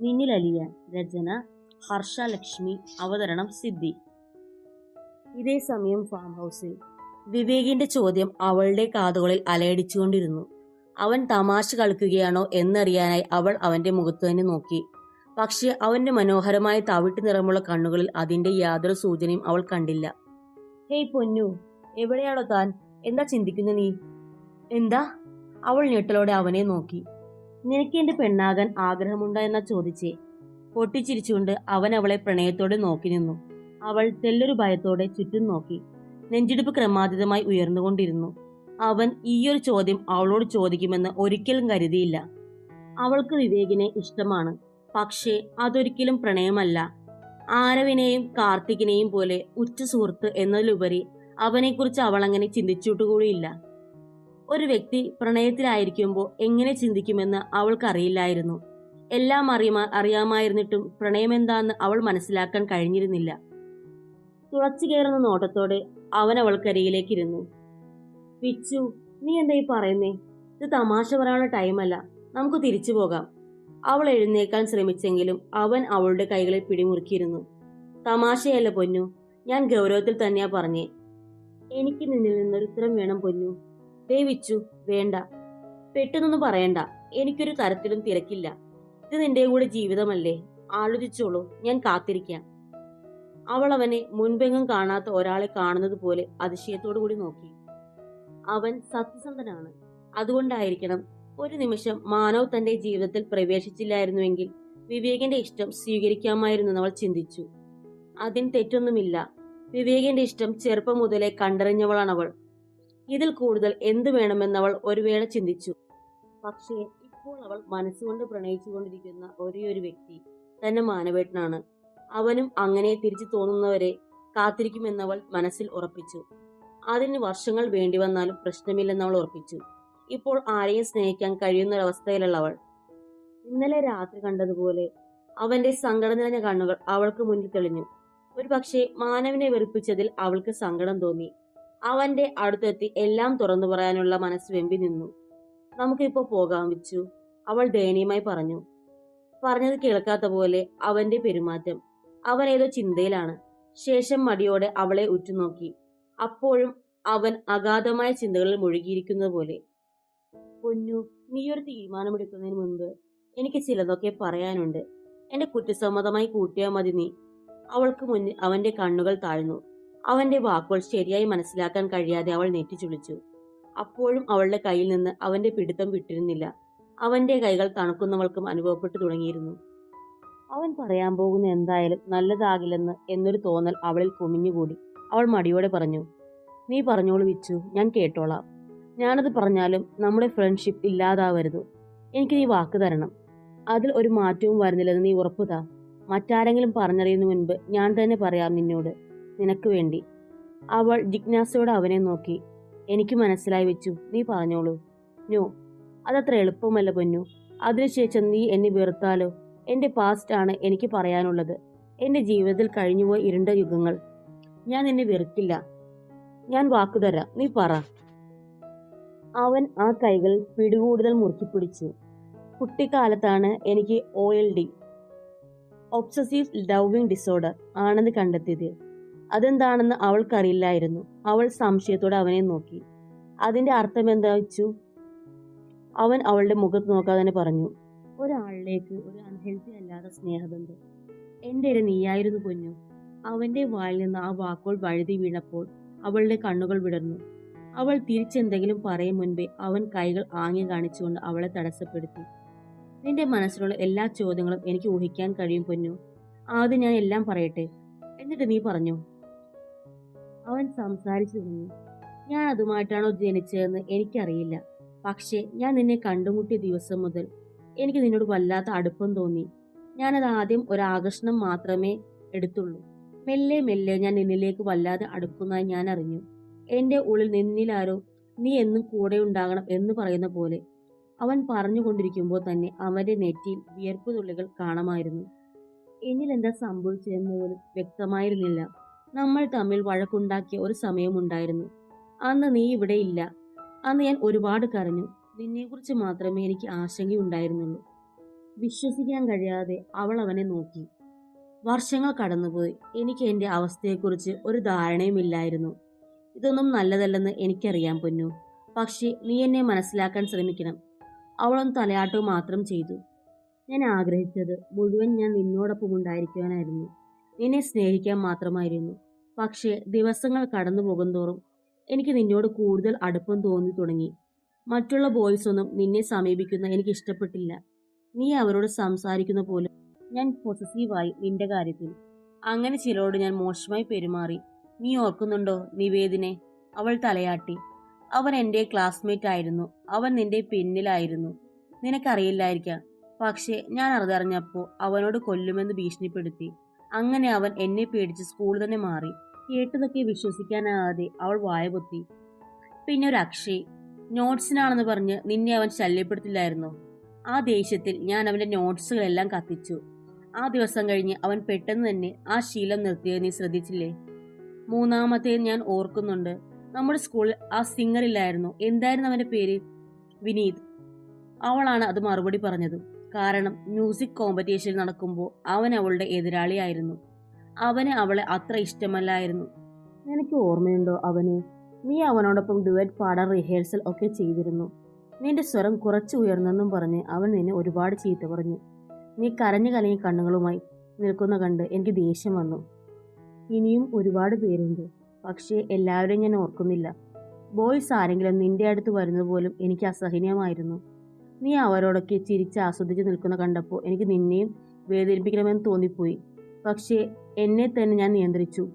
നിന്നിലലിയാൻ രചന ഹർഷ ലക്ഷ്മി അവതരണം സിദ്ധി. ഇതേ സമയം ഫാം ഹൗസിൽ വിവേകിന്റെ ചോദ്യം അവളുടെ കാതുകളിൽ അലയടിച്ചുകൊണ്ടിരുന്നു. അവൻ തമാശ കളിക്കുകയാണോ എന്നറിയാനായി അവൾ അവന്റെ മുഖത്തു തന്നെ നോക്കി. പക്ഷേ അവന്റെ മനോഹരമായ തവിട്ട് നിറമുള്ള കണ്ണുകളിൽ അതിന്റെ യാതൊരു സൂചനയും അവൾ കണ്ടില്ല. ഹേയ് പൊന്നു എവിടെയാണോ താൻ? എന്താ ചിന്തിക്കുന്ന നീ? എന്താ? അവൾ ഞെട്ടലോടെ അവനെ നോക്കി. നിനക്ക് എന്റെ പെണ്ണാകാൻ ആഗ്രഹമുണ്ടോ എന്നാ ചോദിച്ചേ. പൊട്ടിച്ചിരിച്ചുകൊണ്ട് അവൻ അവളെ പ്രണയത്തോടെ നോക്കി നിന്നു. അവൾ തെല്ലൊരു ഭയത്തോടെ ചുറ്റും നോക്കി. നെഞ്ചിടിപ്പ് ക്രമാതീതമായി ഉയർന്നുകൊണ്ടിരുന്നു. അവൻ ഈയൊരു ചോദ്യം അവളോട് ചോദിക്കുമെന്ന് ഒരിക്കലും കരുതിയില്ല. അവൾക്ക് വിവേകിനെ ഇഷ്ടമാണ്. പക്ഷേ അതൊരിക്കലും പ്രണയമല്ല. ആരവിനെയും കാർത്തികിനെയും പോലെ ഉറ്റ സുഹൃത്ത് എന്നതിലുപരി അവനെക്കുറിച്ച് അവൾ അങ്ങനെ ചിന്തിച്ചിട്ടുകൂടിയില്ല. ഒരു വ്യക്തി പ്രണയത്തിലായിരിക്കുമ്പോൾ എങ്ങനെ ചിന്തിക്കുമെന്ന് അവൾക്കറിയില്ലായിരുന്നു. എല്ലാം അറിയുമാ അറിയാമായിരുന്നിട്ടും പ്രണയമെന്താന്ന് അവൾ മനസ്സിലാക്കാൻ കഴിഞ്ഞിരുന്നില്ല. തുളച്ചു കയറുന്ന നോട്ടത്തോടെ അവൻ അവൾക്കരികിലേക്ക് ഇരുന്നു പിച്ചു നീ എന്താ ഈ പറയുന്നേ? ഇത് തമാശ പറയാനുള്ള ടൈമല്ല. നമുക്ക് തിരിച്ചു പോകാം. അവൾ എഴുന്നേക്കാൻ ശ്രമിച്ചെങ്കിലും അവൻ അവളുടെ കൈകളെ പിടിമുറുക്കിയിരുന്നു. തമാശയല്ല പൊന്നു. ഞാൻ ഗൗരവത്തിൽ തന്നെയാ പറഞ്ഞേ. എനിക്ക് നിന്നിൽ നിന്നൊരു ഉത്തരം വേണം പൊന്നു. ദേവിച്ചു വേണ്ട. പെട്ടെന്നൊന്നും പറയണ്ട. എനിക്കൊരു തരത്തിലും തിരക്കില്ല. ഇത് നിന്റെ കൂടെ ജീവിതമല്ലേ? ആലോചിച്ചോളൂ ഞാൻ കാത്തിരിക്കാം. അവൾ അവനെ മുൻപെങ്ങും കാണാത്ത ഒരാളെ കാണുന്നത് പോലെ അതിശയത്തോടു കൂടി നോക്കി. അവൻ സത്യസന്ധനാണ്. അതുകൊണ്ടായിരിക്കണം ഒരു നിമിഷം മാനവ് തന്റെ ജീവിതത്തിൽ പ്രവേശിച്ചില്ലായിരുന്നുവെങ്കിൽ വിവേകിന്റെ ഇഷ്ടം സ്വീകരിക്കാമായിരുന്നെന്ന് അവൾ ചിന്തിച്ചു. അതിന് തെറ്റൊന്നുമില്ല. വിവേകിന്റെ ഇഷ്ടം ചെറുപ്പം മുതലേ കണ്ടറിഞ്ഞവളാണ് അവൾ ഇതിൽ കൂടുതൽ എന്തു വേണമെന്നവൾ ഒരു വേള ചിന്തിച്ചു. പക്ഷേ ഇപ്പോൾ അവൾ മനസ്സുകൊണ്ട് പ്രണയിച്ചുകൊണ്ടിരിക്കുന്ന ഒരേ ഒരു വ്യക്തി തന്നെ മാനവേട്ടനാണ്. അവനും അങ്ങനെ തിരിച്ചു തോന്നുന്നവരെ കാത്തിരിക്കുമെന്നവൾ മനസ്സിൽ ഉറപ്പിച്ചു. അതിന് വർഷങ്ങൾ വേണ്ടി വന്നാലും പ്രശ്നമില്ലെന്നവൾ ഉറപ്പിച്ചു. ഇപ്പോൾ ആരെയും സ്നേഹിക്കാൻ കഴിയുന്ന ഒരവസ്ഥയിലുള്ള അവൾ ഇന്നലെ രാത്രി കണ്ടതുപോലെ അവന്റെ സങ്കടം നിറഞ്ഞ കണ്ണുകൾ അവൾക്ക് മുന്നിൽ തെളിഞ്ഞു. ഒരു പക്ഷേ മാനവിനെ വെറുപ്പിച്ചതിൽ അവൾക്ക് സങ്കടം തോന്നി. അവന്റെ അടുത്തെത്തി എല്ലാം തുറന്നു പറയാനുള്ള മനസ്സ് വെമ്പി നിന്നു. നമുക്കിപ്പോ പോകാം വിച്ചു. അവൾ ദയനീയമായി പറഞ്ഞു. പറഞ്ഞത് കേൾക്കാത്ത പോലെ അവന്റെ പെരുമാറ്റം. അവൻ ഏതോ ചിന്തയിലാണ്. ശേഷം മടിയോടെ അവളെ ഉറ്റുനോക്കി. അപ്പോഴും അവൻ അഗാധമായ ചിന്തകളിൽ മുഴുകിയിരിക്കുന്നത് പോലെ. പൊന്നു ഒരു തീരുമാനമെടുക്കുന്നതിന് മുൻപ് എനിക്ക് ചിലതൊക്കെ പറയാനുണ്ട്. എന്റെ കുറ്റസമ്മതമായി കൂട്ടിയാൽ മതി നീ. അവൾക്ക് മുന്നിൽ അവന്റെ കണ്ണുകൾ താഴ്ന്നു. അവന്റെ വാക്കുകൾ ശരിയായി മനസ്സിലാക്കാൻ കഴിയാതെ അവൾ നെറ്റിച്ചുളിച്ചു അപ്പോഴും അവളുടെ കയ്യിൽ നിന്ന് അവന്റെ പിടുത്തം വിട്ടിരുന്നില്ല. അവന്റെ കൈകൾ തണുക്കുന്നവൾക്കും അനുഭവപ്പെട്ടു തുടങ്ങിയിരുന്നു. അവൻ പറയാൻ പോകുന്ന എന്തായാലും നല്ലതാകില്ലെന്ന് എന്നൊരു തോന്നൽ അവളിൽ കുമിഞ്ഞുകൂടി. അവൾ മടിയോടെ പറഞ്ഞു നീ പറഞ്ഞോളൂ വിച്ചു ഞാൻ കേട്ടോളാം. ഞാനത് പറഞ്ഞാലും നമ്മുടെ ഫ്രണ്ട്ഷിപ്പ് ഇല്ലാതാവരുത്. എനിക്ക് നീ വാക്ക് തരണം. അതിൽ ഒരു മാറ്റവും വരുന്നില്ലെന്ന് നീ ഉറപ്പുതാ. മറ്റാരെങ്കിലും പറഞ്ഞറിയുന്ന മുൻപ് ഞാൻ തന്നെ പറയാം നിന്നോട്. നിനക്ക് വേണ്ടി. അവൾ ജിജ്ഞാസയോടെ അവനെ നോക്കി. എനിക്ക് മനസ്സിലായി വെച്ചു. നീ പറഞ്ഞോളൂ. നോ അതത്ര എളുപ്പമല്ല പൊന്നു. അതിനുശേഷം നീ എന്നെ വെറുത്താലോ? എന്റെ പാസ്റ്റ് ആണ് എനിക്ക് പറയാനുള്ളത്. എന്റെ ജീവിതത്തിൽ കഴിഞ്ഞുപോയ ഇരുണ്ട യുഗങ്ങൾ. ഞാൻ നിന്നെ വെറുക്കില്ല. ഞാൻ വാക്കുതരാം നീ പറ. അവൻ ആ കൈകൾ പിടികൂടുതൽ മുറുക്കി പിടിച്ചു കുട്ടിക്കാലത്താണ് എനിക്ക് O L D obsessive loving disorder ആണെന്ന് കണ്ടെത്തിയത്. അതെന്താണെന്ന് അവൾക്കറിയില്ലായിരുന്നു. അവൾ സംശയത്തോടെ അവനെ നോക്കി. അതിന്റെ അർത്ഥം എന്താ വെച്ചു? അവൻ അവളുടെ മുഖത്ത് നോക്കാതെ തന്നെ പറഞ്ഞു ഒരാളിലേക്ക് ഒരു അൺഹെൽത്തി അല്ലാത്ത സ്നേഹബന്ധം. എന്റെ ഇട നീയായിരുന്നു കുഞ്ഞു അവന്റെ വായിൽ നിന്ന് ആ വാക്കുകൾ വഴുതി വീണപ്പോൾ അവളുടെ കണ്ണുകൾ വിടർന്നു. അവൾ തിരിച്ചെന്തെങ്കിലും പറയും മുൻപേ അവൻ കൈകൾ ആംഗ്യം കാണിച്ചുകൊണ്ട് അവളെ തടസ്സപ്പെടുത്തി. നിന്റെ മനസ്സിലുള്ള എല്ലാ ചോദ്യങ്ങളും എനിക്ക് ഊഹിക്കാൻ കഴിയും പൊന്നു. ആദ്യം ഞാൻ എല്ലാം പറയട്ടെ. എന്നിട്ട് നീ പറഞ്ഞു? അവൻ സംസാരിച്ചു തുടങ്ങി ഞാൻ അതുമായിട്ടാണോ ജനിച്ചതെന്ന് എനിക്കറിയില്ല. പക്ഷേ ഞാൻ നിന്നെ കണ്ടുമുട്ടിയ ദിവസം മുതൽ എനിക്ക് നിന്നോട് വല്ലാത്ത അടുപ്പം തോന്നി. ഞാനത് ആദ്യം ഒരു ആകർഷണം മാത്രമേ എടുത്തുള്ളൂ. മെല്ലെ മെല്ലെ ഞാൻ നിന്നിലേക്ക് വല്ലാതെ അടുക്കുന്നതായി ഞാൻ അറിഞ്ഞു. എന്റെ ഉള്ളിൽ നിന്നിലാരോ നീ എന്നും കൂടെ ഉണ്ടാകണം എന്ന് പറയുന്ന പോലെ അവൻ പറഞ്ഞുകൊണ്ടിരിക്കുമ്പോൾ തന്നെ അവന്റെ നെറ്റിയിൽ വിയർപ്പ് തുള്ളികൾ കാണമായിരുന്നു. എന്നിൽ എന്താ സംഭവിച്ചതെന്ന് പോലും വ്യക്തമായിരുന്നില്ല. നമ്മൾ തമ്മിൽ വഴക്കുണ്ടാക്കിയ ഒരു സമയമുണ്ടായിരുന്നു അന്ന് നീ ഇവിടെ ഇല്ല. അന്ന് ഞാൻ ഒരുപാട് കരഞ്ഞു. നിന്നെക്കുറിച്ച് മാത്രമേ എനിക്ക് ആശങ്കയുണ്ടായിരുന്നുള്ളൂ. വിശ്വസിക്കാൻ കഴിയാതെ അവൾ അവനെ നോക്കി. വർഷങ്ങൾ കടന്നുപോയി. എനിക്ക് എന്റെ അവസ്ഥയെക്കുറിച്ച് ഒരു ധാരണയുമില്ലായിരുന്നു ഇതൊന്നും നല്ലതല്ലെന്ന് എനിക്കറിയാൻ പൊന്നു. പക്ഷേ നീ എന്നെ മനസ്സിലാക്കാൻ ശ്രമിക്കണം. അവളൊന്നും തലയാട്ടവും മാത്രം ചെയ്തു. ഞാൻ ആഗ്രഹിച്ചത് മുഴുവൻ ഞാൻ നിന്നോടൊപ്പം ഉണ്ടായിരിക്കുവാനായിരുന്നു. നിന്നെ സ്നേഹിക്കാൻ മാത്രമായിരുന്നു. പക്ഷേ ദിവസങ്ങൾ കടന്നു പോകുന്തോറും എനിക്ക് നിന്നോട് കൂടുതൽ അടുപ്പം തോന്നി തുടങ്ങി. മറ്റുള്ള ബോയ്സ് ഒന്നും നിന്നെ സമീപിക്കുന്ന എനിക്ക് ഇഷ്ടപ്പെട്ടില്ല. നീ അവരോട് സംസാരിക്കുന്ന പോലെ ഞാൻ പൊസസീവായി നിന്റെ കാര്യത്തിൽ. അങ്ങനെ ചിലരോട് ഞാൻ മോശമായി പെരുമാറി. നീ ഓർക്കുന്നുണ്ടോ നിവേദിനെ? അവൾ തലയാട്ടി. അവൻ എന്റെ ക്ലാസ്മേറ്റ് ആയിരുന്നു. അവൻ നിന്റെ പിന്നിലായിരുന്നു. നിനക്കറിയില്ലായിരിക്കാം. പക്ഷേ ഞാൻ അറിതറിഞ്ഞപ്പോൾ അവനോട് കൊല്ലുമെന്ന് ഭീഷണിപ്പെടുത്തി. അങ്ങനെ അവൻ എന്നെ പേടിച്ച് സ്കൂളിൽ തന്നെ മാറി. കേട്ടതൊക്കെ വിശ്വസിക്കാനാകാതെ അവൾ വായ പൊത്തി. പിന്നെ ഒരു അക്ഷയ് നോട്ട്സിനാണെന്ന് പറഞ്ഞ് നിന്നെ അവൻ ശല്യപ്പെടുത്തില്ലായിരുന്നു? ആ ദേഷ്യത്തിൽ ഞാൻ അവന്റെ നോട്ട്സുകളെല്ലാം കത്തിച്ചു. ആ ദിവസം കഴിഞ്ഞ് അവൻ പെട്ടെന്ന് തന്നെ ആ ശീലം നിർത്തിയത് നീ ശ്രദ്ധിച്ചില്ലേ? മൂന്നാമത്തെ ഞാൻ ഓർക്കുന്നുണ്ട്. നമ്മുടെ സ്കൂളിൽ ആ സിംഗർ ഇല്ലായിരുന്നു. എന്തായിരുന്നു അവന്റെ പേര്? വിനീത്. അവളാണ് അത് മറുപടി പറഞ്ഞത്. കാരണം മ്യൂസിക് കോമ്പറ്റീഷൻ നടക്കുമ്പോൾ അവൻ അവളുടെ എതിരാളിയായിരുന്നു. അവന് അവളെ അത്ര ഇഷ്ടമല്ലായിരുന്നു. എനിക്ക് ഓർമ്മയുണ്ടോ അവനെ? നീ അവനോടൊപ്പം ഡുവറ്റ് പാടാൻ റിഹേഴ്സൽ ഒക്കെ ചെയ്തിരുന്നു. നിന്റെ സ്വരം കുറച്ച് ഉയർന്നെന്നും പറഞ്ഞ് അവൻ നിന്നെ ഒരുപാട് ചീത്ത പറഞ്ഞു. നീ കരഞ്ഞു കലങ്ങി കണ്ണുകളുമായി നിൽക്കുന്ന കണ്ട് എനിക്ക് ദേഷ്യം വന്നു. ഇനിയും ഒരുപാട് പേരുണ്ട്. പക്ഷേ എല്ലാവരെയും ഞാൻ ഓർക്കുന്നില്ല. ബോയ്സ് ആരെങ്കിലും നിന്റെ അടുത്ത് വരുന്നത് പോലും എനിക്ക് അസഹനീയമായിരുന്നു. നീ അവരോടൊക്കെ ചിരിച്ച് ആസ്വദിച്ച് നിൽക്കുന്ന കണ്ടപ്പോൾ എനിക്ക് നിന്നെയും വേദനിപ്പിക്കണമെന്ന് തോന്നിപ്പോയി. പക്ഷേ എന്നെ തന്നെ ഞാൻ നിയന്ത്രിച്ചു.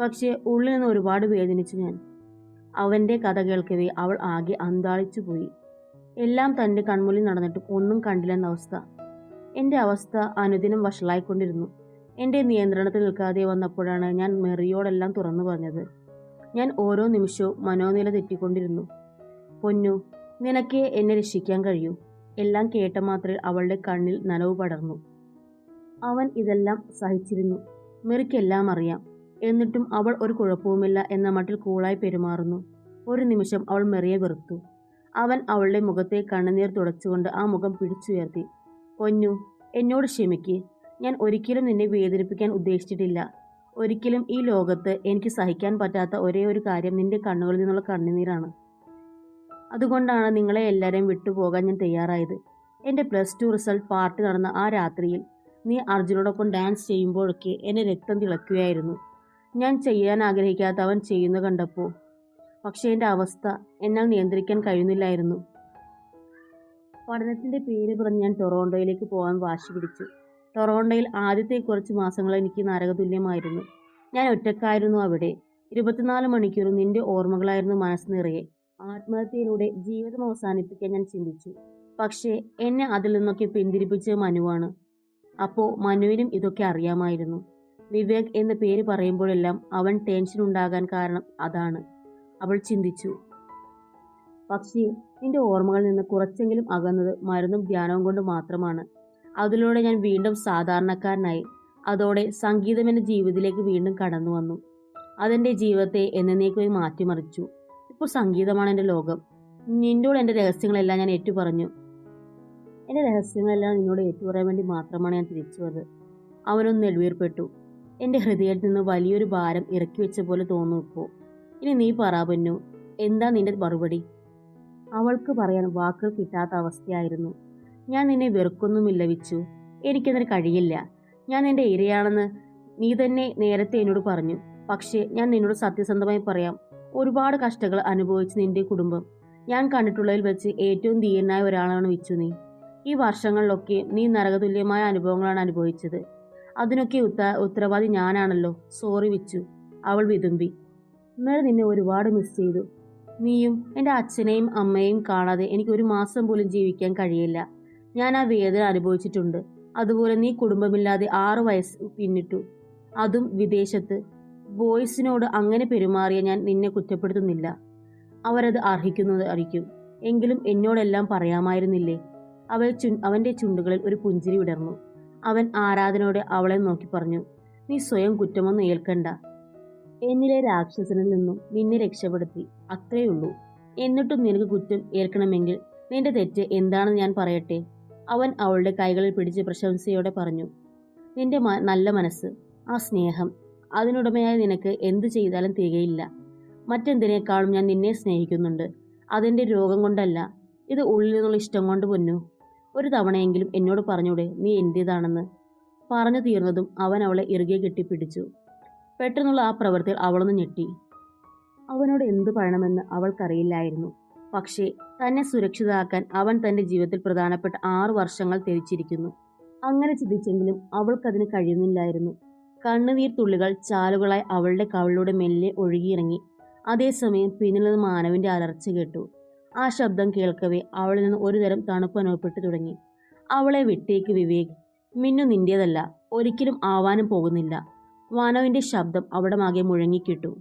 പക്ഷേ ഉള്ളിൽ നിന്ന് ഒരുപാട് വേദനിച്ചു ഞാൻ. അവന്റെ കഥ കേൾക്കവേ അവൾ ആകെ അന്താളിച്ചു പോയി എല്ലാം തന്റെ കൺമുന്നിൽ നടന്നിട്ടും ഒന്നും കണ്ടില്ലെന്ന അവസ്ഥ. എന്റെ അവസ്ഥ അനുദിനം വഷളായിക്കൊണ്ടിരുന്നു. എന്റെ നിയന്ത്രണത്തിൽ നിൽക്കാതെ വന്നപ്പോഴാണ് ഞാൻ മെറിയോടെല്ലാം തുറന്നു പറഞ്ഞത്. ഞാൻ ഓരോ നിമിഷവും മനോനില തെറ്റിക്കൊണ്ടിരുന്നു. പൊന്നു നിനക്ക് എന്നെ രക്ഷിക്കാൻ കഴിയൂ. എല്ലാം കേട്ട മാത്രമേ അവളുടെ കണ്ണിൽ നനവ് പടർന്നു. അവൻ ഇതെല്ലാം സഹിച്ചിരുന്നു. മെറിക്കെല്ലാം അറിയാം. എന്നിട്ടും അവൾ ഒരു കുഴപ്പവുമില്ല എന്ന മട്ടിൽ കൂളായി പെരുമാറുന്നു. ഒരു നിമിഷം അവൾ മെറിയെ വെറുത്തു. അവൻ അവളുടെ മുഖത്തെ കണ്ണുനീർ തുടച്ചുകൊണ്ട് ആ മുഖം പിടിച്ചുയർത്തി. പൊന്നു എന്നോട് ക്ഷമിക്ക്. ഞാൻ ഒരിക്കലും നിന്നെ വേദനിപ്പിക്കാൻ ഉദ്ദേശിച്ചിട്ടില്ല. ഒരിക്കലും ഈ ലോകത്ത് എനിക്ക് സഹിക്കാൻ പറ്റാത്ത ഒരേ ഒരു കാര്യം നിന്റെ കണ്ണുകളിൽ നിന്നുള്ള കണ്ണുനീരാണ്. അതുകൊണ്ടാണ് നിങ്ങളെ എല്ലാവരെയും വിട്ടുപോകാൻ ഞാൻ തയ്യാറായത്. എന്റെ പ്ലസ് ടു റിസൾട്ട് പാർട്ടി നടന്ന ആ രാത്രിയിൽ നീ അർജുനോടൊപ്പം ഡാൻസ് ചെയ്യുമ്പോഴൊക്കെ എന്നെ രക്തം തിളക്കുകയായിരുന്നു. ഞാൻ ചെയ്യാൻ ആഗ്രഹിക്കാത്ത അവൻ ചെയ്യുന്ന കണ്ടപ്പോൾ. പക്ഷേ എന്റെ അവസ്ഥ എന്നാൽ നിയന്ത്രിക്കാൻ കഴിയുന്നില്ലായിരുന്നു. പഠനത്തിന്റെ പേര് പറഞ്ഞ് ഞാൻ ടൊറോണ്ടോയിലേക്ക് പോകാൻ വാശി പിടിച്ചു. ടൊറോണ്ടോയിൽ ആദ്യത്തെ കുറച്ച് മാസങ്ങൾ എനിക്ക് നരകതുല്യമായിരുന്നു. ഞാൻ ഒറ്റക്കായിരുന്നു അവിടെ. ഇരുപത്തിനാല് മണിക്കൂറും നിന്റെ ഓർമ്മകളായിരുന്നു മനസ്സ് നിറയെ. ആത്മഹത്യയിലൂടെ ജീവിതം അവസാനിപ്പിക്കാൻ ഞാൻ ചിന്തിച്ചു. പക്ഷേ എന്നെ അതിൽ നിന്നൊക്കെ പിന്തിരിപ്പിച്ച മനുവാണ്. അപ്പോൾ മനുവിനും ഇതൊക്കെ അറിയാമായിരുന്നു. വിവേക് എന്ന പേര് പറയുമ്പോഴെല്ലാം അവൻ ടെൻഷൻ ഉണ്ടാകാൻ കാരണം അതാണ്. അവൾ ചിന്തിച്ചു. പക്ഷേ നിന്റെ ഓർമ്മകളിൽ നിന്ന് കുറച്ചെങ്കിലും അകന്നത് മരുന്നും ധ്യാനവും കൊണ്ട് മാത്രമാണ്. അതിലൂടെ ഞാൻ വീണ്ടും സാധാരണക്കാരനായി. അതോടെ സംഗീതം എന്റെ ജീവിതത്തിലേക്ക് വീണ്ടും കടന്നു വന്നു അതെന്റെ ജീവിതത്തെ എന്നേക്കുമായി മാറ്റിമറിച്ചു. ഇപ്പോൾ സംഗീതമാണ് എന്റെ ലോകം. നിന്നോട് എന്റെ രഹസ്യങ്ങളെല്ലാം ഞാൻ ഏറ്റു പറഞ്ഞു എന്റെ രഹസ്യങ്ങളെല്ലാം നിന്നോട് ഏറ്റുപറയാൻ വേണ്ടി മാത്രമാണ് ഞാൻ തിരിച്ചു വന്നത് അവനൊന്ന് നെൽവീർപ്പെട്ടു എന്റെ ഹൃദയത്തിൽ നിന്ന് വലിയൊരു ഭാരം ഇറക്കി വെച്ച പോലെ തോന്നും ഇപ്പോൾ. ഇനി നീ പറ പൊന്നു എന്താ നിന്റെ മറുപടി? അവൾക്ക് പറയാൻ വാക്കുകൾ കിട്ടാത്ത അവസ്ഥയായിരുന്നു. ഞാൻ നിന്നെ വെറുക്കൊന്നുമില്ല വിച്ചു. എനിക്കതിന് കഴിയില്ല. ഞാൻ നിന്റെ ഇരയാണെന്ന് നീ തന്നെ നേരത്തെ എന്നോട് പറഞ്ഞു. പക്ഷേ ഞാൻ നിന്നോട് സത്യസന്ധമായി പറയാം. ഒരുപാട് കഷ്ടങ്ങൾ അനുഭവിച്ച് നിന്റെ കുടുംബം. ഞാൻ കണ്ടിട്ടുള്ളതിൽ വെച്ച് ഏറ്റവും ധീരനായ ഒരാളാണ് വിച്ചു നീ. ഈ വർഷങ്ങളിലൊക്കെ നീ നരകതുല്യമായ അനുഭവങ്ങളാണ് അനുഭവിച്ചത്. അതിനൊക്കെ ഉത്ത ഉത്തരവാദി ഞാനാണല്ലോ. സോറി വിച്ചു. അവൾ വിതുമ്പി. ഇന്നലെ നിന്നെ ഒരുപാട് മിസ് ചെയ്തു. നീയും എന്റെ അച്ഛനെയും അമ്മയെയും കാണാതെ എനിക്ക് ഒരു മാസം പോലും ജീവിക്കാൻ കഴിയില്ല. ഞാൻ ആ വേദന അനുഭവിച്ചിട്ടുണ്ട്. അതുപോലെ നീ കുടുംബമില്ലാതെ ആറു വയസ്സ് പിന്നിട്ടു. അതും വിദേശത്ത്. ബോയ്സിനോട് അങ്ങനെ പെരുമാറിയ ഞാൻ നിന്നെ കുറ്റപ്പെടുത്തുന്നില്ല. അവരത് അർഹിക്കുന്നത് അറിയിക്കും. എങ്കിലും എന്നോടെല്ലാം പറയാമായിരുന്നില്ലേ? അവൾ ചു അവന്റെ ചുണ്ടുകളിൽ ഒരു പുഞ്ചിരി വിടർന്നു. അവൻ ആരാധനയോടെ അവളെ നോക്കി പറഞ്ഞു നീ സ്വയം കുറ്റമൊന്നും ഏൽക്കണ്ട. എന്നിലെ രാക്ഷസനിൽ നിന്നും നിന്നെ രക്ഷപ്പെടുത്തി. അത്രേ ഉള്ളൂ. എന്നിട്ടും നിനക്ക് കുറ്റം ഏൽക്കണമെങ്കിൽ നിന്റെ തെറ്റ് എന്താണെന്ന് ഞാൻ പറയട്ടെ. അവൻ അവളുടെ കൈകളിൽ പിടിച്ച് പ്രശംസയോടെ പറഞ്ഞു നിന്റെ നല്ല മനസ്സ് ആ സ്നേഹം അതിനുടമയായ നിനക്ക് എന്തു ചെയ്താലും തികയില്ല. മറ്റെന്തിനേക്കാളും ഞാൻ നിന്നെ സ്നേഹിക്കുന്നുണ്ട്. അതെന്റെ രോഗം കൊണ്ടല്ല. ഇത് ഉള്ളിൽ നിന്നുള്ള ഇഷ്ടം കൊണ്ട് പൊന്നു. ഒരു തവണയെങ്കിലും എന്നോട് പറഞ്ഞൂടെ നീ എന്റേതാണെന്ന്. പറഞ്ഞു തീർന്നതും അവൻ അവളെ ഇറുകെ കെട്ടിപ്പിടിച്ചു. പെട്ടെന്നുള്ള ആ പ്രവൃത്തിയിൽ അവളൊന്ന് ഞെട്ടി. അവനോട് എന്തു പറയണമെന്ന് അവൾക്കറിയില്ലായിരുന്നു. പക്ഷേ തന്നെ സുരക്ഷിതമാക്കാൻ അവൻ തന്റെ ജീവിതത്തിൽ പ്രധാനപ്പെട്ട ആറു വർഷങ്ങൾ തിരിച്ചിരിക്കുന്നു അങ്ങനെ ചിന്തിച്ചെങ്കിലും അവൾക്കതിന് കഴിയുന്നില്ലായിരുന്നു. കണ്ണുനീർ തുള്ളികൾ ചാലുകളായി അവളുടെ കവളിലൂടെ മെല്ലെ ഒഴുകിയിറങ്ങി. അതേസമയം പിന്നിൽ നിന്ന് മാനവിന്റെ അലർച്ച കേട്ടു. ആ ശബ്ദം കേൾക്കവേ അവളിൽ നിന്ന് ഒരുതരം തണുപ്പ് അനുഭവപ്പെട്ടു തുടങ്ങി. അവളെ വിട്ടേക്ക് വിവേക് മിന്നു നിന്റേതല്ല ഒരിക്കലും ആവാനും പോകുന്നില്ല. മാനവിന്റെ ശബ്ദം അവിടെ മാകെ മുഴങ്ങിക്കിട്ടു.